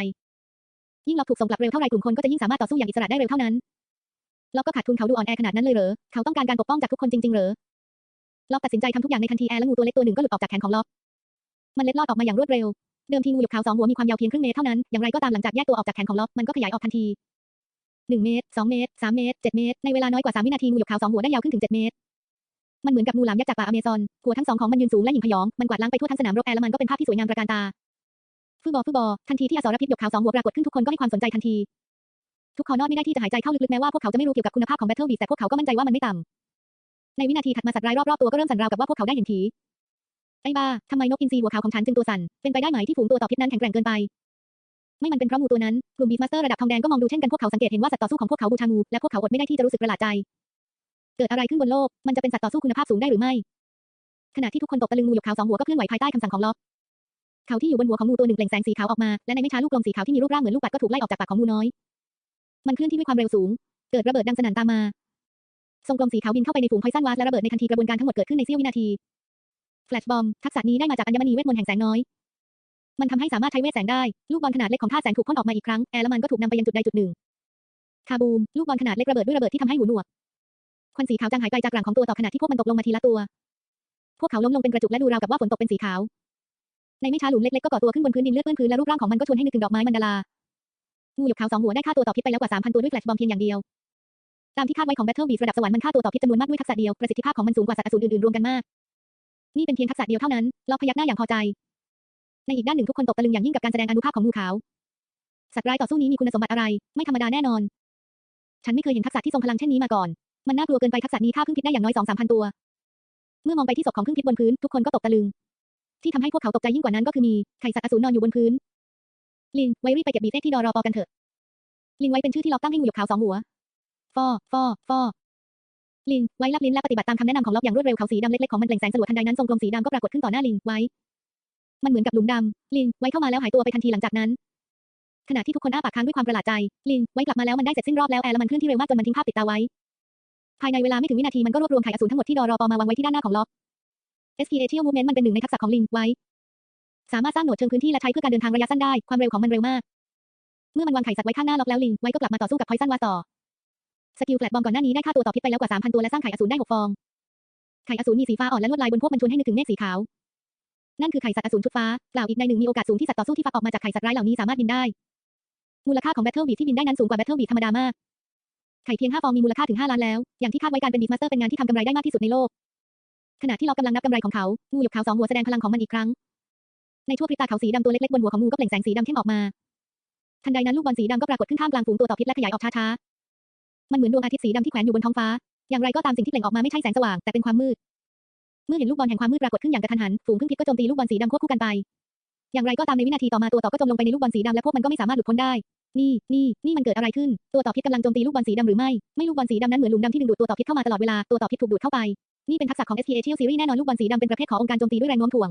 ยิ่งล็อกถูกส่งกลับเร็วเท่าไรกลุ่มคนก็จะยิ่งสามารถต่อสู้อย่างอิสระได้เร็วเท่านั้น ล็อกก็ขาดทุนเขาดูอ่อนแอขนาดนั้นเลยเหรอ เขาต้องการการปกป้องจากทุกคนจริงๆเหรอ ล็อกตัดสินใจทำทุกอย่างในทันทีแอร์และงูตัวเล็กตัวหนึ่งก็หลุดออกจากแขนของล็อก มันเล็ดลอดออกมาอย่างรวดเร็ว เดิมทีงูหยกขาวสองหัวมีความยาวเพียงครึ่งเมตรเท่านั้น อย่างไรก็ตามหลังจากแยกตัวออกจากแขนของล็อกมันก็ขยายออกทันที หนึ่งเมตรสองเมตรสามเมตรเจ็ดเมตร ในเวลาน้อยกว่าสามวินาทีงูหยกขาวสองหัวได้ยาวขึ้นถึงเจ็ดเมตร มันเหมือนกับงูหลามยักษ์จากป่าอเมซอน หัวทั้งสองของมันยืนสูงและหยิ่งพยอง มันกวาดล้างไปทั่วทั้งสนามรบแอร์และมันก็เป็นภาพที่สวยงามตระการตาฟืบอฟืบอทันทีที่อสรพิษหยกขาวสองหัวปรากฏขึ้นทุกคนก็ให้ความสนใจทันที ทุกคอนอดไม่ได้ที่จะหายใจเข้าลึกๆแม้ว่าพวกเขาจะไม่รู้เกี่ยวกับคุณภาพของแบทเทิลบีแต่พวกเขาก็มั่นใจว่ามันไม่ต่ำในวินาทีถัดมาสัตว์ร้ายรอบๆตัวก็เริ่มสั่นราวกับว่าพวกเขาได้เห็นผีไอ้บ้าทำไมนกอินทรีหัวขาวของฉันจึงตัวสั่นเป็นไปได้ไหมที่ฝูงตัวต่อพิษนั้นแข็งแกร่งเกินไป ไม่มันเป็นเพราะงูตัวนั้น กลุ่มบีสมาสเตอร์ระดับทองแดงก็มองดูเช่นกันพวกเขาสังเกตเห็นว่าสัตว์ต่อสู้ของพวกเขาบูชางู และพวกเขาอดไม่ได้ที่จะรู้สึกประหลาดใจ เกิดอะไรขึ้นบนโลก มันจะเป็นสัตว์ต่อสู้คุณภาพสูงได้หรือไม่ ขณะที่ทุกคนตกตะลึงงูหยกขาวสองหัวก็เคลื่อนไหวภายใต้คำสั่งของล็อกเขาที่อยู่บนหัวของงูตัวหนึ่งเปล่งแสงสีขาวออกมา และในไม่ช้าลูกกลมสีขาวที่มีรูปร่างเหมือนลูกปัดก็ถูกไล่ออกจากปากของงูน้อย มันเคลื่อนที่ด้วยความเร็วสูง เกิดระเบิดดังสนั่นตามมาทรงกลมสีขาวบินเข้าไปในฝูงไพซันวาสและระเบิดในทันทีกระบวนการทั้งหมดเกิดขึ้นในเสี้ยววินาทีแฟลชบอมทักษะนี้ได้มาจากอัญมณีเวทมนต์แห่งแสงน้อย มันทำให้สามารถใช้เวทแสงได้ ลูกบอลขนาดเล็กของธาตุแสงถูกพ่นออกมาอีกครั้ง แอร์และมันก็ถูกนำไปยังจุดใดจุดหนึ่งคาบูม ลูกบอลขนาดเล็กระเบิดด้วยระเบิดที่ทำให้หูหนวก ควันสีขาวจางหายไปจากหลังของตัวต่อขณะที่พวกมันตกลงมาทีละตัว พวกเขาล้มลงเป็นกระจุกและดูราวกับว่าฝนตกเป็นสีขาว ในไม่ช้าหลุมเล็กๆก็ก่อตัวขึ้นบนพื้นดินเลือดเปื้อนพื้นและรูปร่างของมันก็ชวนให้นึกถึงดอกไม้มันดารางูหยกขาวสองหัวได้ฆ่าตัวต่อพิษไปแล้วกว่า3,000ตัวด้วยแฟลชบอมเพียงอย่างเดียว ตามที่คาดไว้ของ Battle Beast ระดับสวรรค์มันฆ่าตัวต่อพิษจำนวนมากด้วยทักษะเดียวประสิทธิภาพของมันสูงกว่าสัตว์อสูรอื่นๆรวมกันมาก นี่เป็นเพียงทักษะเดียวเท่านั้นล็อกพยักหน้าอย่างพอใจ ในอีกด้านหนึ่งทุกคนตกตะลึงอย่างยิ่งกับการแสดงอนุภาพของงูขาว สัตว์ร้ายต่อสู้นี้มีคุณสมบัติอะไร ไม่ธรรมดาแน่นอน ฉันไม่เคยเห็นทักษะที่ทรงพลังเช่นนี้มาก่อน มันน่ากลัวเกินไปทักษะนี้ฆ่าพึ่งพิษได้อย่างน้อยสองสามพันตัว เมื่อมองไปที่ศพของพึ่งพิษบนพื้นทุกคนก็ตกตะลึง ที่ทำให้พวกเขาตกใจยิ่งกว่านั้นก็คือมีไข่สัตว์อสูรนอนอยู่บนพื้น ลินไวรีบไปเก็บบีเทสที่ดอรอปอกันเถอะ ลินไว้เป็นชื่อที่ล็อกตั้งให้งูหยกขาวสองหัว ฟอ ฟอ ฟอลินไว้รับลิ้นและปฏิบัติตามคำแนะนำของล็อกอย่างรวดเร็วเขาสีดำเล็กๆของมันเปล่งแสงสลัวทันใดนั้นทรงกลมสีดำก็ปรากฏขึ้นต่อหน้าลินไว้ มันเหมือนกับหลุมดำลินไว้เข้ามาแล้วหายตัวไปทันทีหลังจากนั้น ขณะที่ทุกคนอ้าปากค้างด้วยความประหลาดใจ ลินไว้กลับมาแล้วมันได้เสร็จสิ้นรอบแล้วแอร์และมันเคลื่อนที่เร็วมากจนมันทิ้งภาพติดตาไว้ ภายในเวลาไม่ถึงวินาทีมันก็รวบรวมไข่อสูรทั้งหมดที่ดอรอปอมาวางไว้ที่ด้านหน้าของล็อก Spatial Movement มันเป็นหนึ่งในทักษะของลินไว้ สามารถสร้างโหนดเชิงพื้นที่และใช้เพื่อการเดินทางระยะสั้นได้ ความเร็วของมันเร็วมาก เมื่อมันวางไข่สัตว์ไว้ข้างหน้าล็อกแล้วลิงไว้ก็กลับมาต่อสู้กับพอยซันวาต่อ สกิลแฟลตบอมก่อนหน้านี้ได้ฆ่าตัวต่อพิษไปแล้วกว่า3,000ตัวและสร้างไข่อสูรได้6ฟอง ไข่อสูรมีสีฟ้าอ่อนและลวดลายบนพวกมันชวนให้นึกถึงเมฆสีขาว นั่นคือไข่สัตว์อสูรชุดฟ้าเปล่าอีกในหนึ่งมีโอกาสสูงที่สัตว์ต่อสู้ที่ฟักออกมาจากไข่สัตว์ร้ายเหล่านี้สามารถบินได้ มูลค่าของ Battle Beast ที่บินได้นั้นสูงกว่า Battle Beast ธรรมดามาก ไข่เพียง5ฟองมีมูลค่าถึง 5 ล้านแล้ว อย่างที่คาดไว้การเป็น Beast Master เป็นงานที่ทำกำไรได้มากที่สุดในโลก ขณะที่เรากำลังนับกำไรของเขา งูหยกขาวสองหัวแสดงพลังของมันอีกครั้ง ในชั่วพริบตาเขาสีดำตัวเล็กๆบนหัวของงูก็เปล่งแสงสีดำเข้มออกมา ทันใดนั้นลูกบอลสีดำก็ปรากฏขึ้นท่ามกลางฝูงตัวต่อพิษและขยายออกช้าๆ มันเหมือนดวงอาทิตย์สีดำที่แขวนอยู่บนท้องฟ้า อย่างไรก็ตามสิ่งที่เปล่งออกมาไม่ใช่แสงสว่างแต่เป็นความมืด เมื่อเห็นลูกบอลแห่งความมืดปรากฏขึ้นอย่างกระทันหัน ฝูงพึ่งพิษก็โจมตีลูกบอลสีดำควบคู่กันไป อย่างไรก็ตามในวินาทีต่อมาตัวต่อก็จมลงไปในลูกบอลสีดำและพวกมันก็ไม่สามารถหลุดพ้นได้ นี่ นี่ นี่มันเกิดอะไรขึ้น ตัวต่อพิษกำลังโจมตีลูกบอลสีดำหรือไม่ ไม่ลูกบอลสีดำนั้นเหมือนหลุมดำที่ดึงดูดตัวต่อพิษเข้ามาตลอดเวลา ตัวต่อพิษถูกดูดเข้าไป นี่เป็นทักษะของ S P A T L Series แน่นอนลูกบอลสีดำเป็นประเภทขององค์การโจมตีด้วยแรงโน้มถ่วง